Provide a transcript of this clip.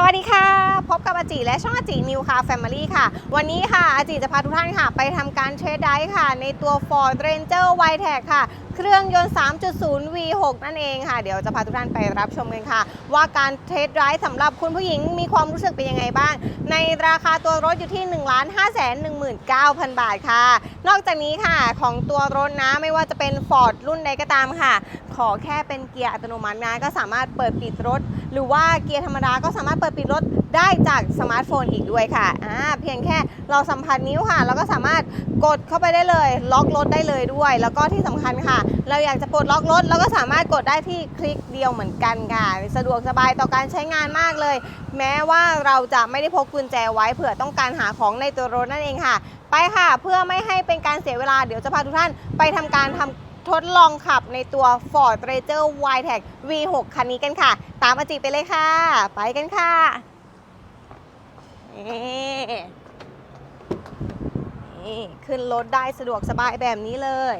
สวัสดีค่ะ พบกับอาจิและช่องอาจินิวค่ะแฟมิลี่ค่ะ วันนี้ค่ะอาจิจะพาทุกท่านค่ะ ไปทำการเทรดได้ค่ะ ในตัว Ford Ranger w i t e t ค่ะ เครื่องยนต์ 3.0 V6 นั่นเองค่ะ เดี๋ยวจะพาทุกท่านไปรับชมกันค่ะ ว่าการเทรดไดสำหรับคุณผู้หญิงมีความรู้สึกเป็นยังไงบ้าง ในราคาตัวรถอยู่ที่ 1 5 1 9 0 0 0 บาทค่ะ นอกจากนี้ค่ะของตัวรถนะไม่ว่าจะเป็น Ford รุ่นใดก็ตามค่ะ ขอแค่เป็นเกียร์อัตโนมัตินะก็สามารถเปิดปิดรถ หรือว่าเกียร์ธรรมดาก็สามารถเปิดปิดรถได้จากสมาร์ทโฟนอีกด้วยค่ะอ่าเพียงแค่เราสัมผัสนิ้วค่ะเราก็สามารถกดเข้าไปได้เลย ล็อกรถได้เลยด้วย แล้วก็ที่สำคัญค่ะเราอยากจะปลดล็อกรถเราก็สามารถกดได้ที่คลิกเดียวเหมือนกันค่ะ สะดวกสบายต่อการใช้งานมากเลย แม้ว่าเราจะไม่ได้พกกุญแจไว้เผื่อต้องการหาของในตัวรถนั่นเองค่ะ ไปค่ะ เพื่อไม่ให้เป็นการเสียเวลาเดี๋ยวจะพาทุกท่านไปทำการทำทดลองขับในตัว Ford Ranger w i t e c V6 คันนี้กันค่ะ ตามอาจิไปเลยค่ะ ไปกันค่ะนี่ขึ้นรถได้สะดวกสบายแบบนี้เลย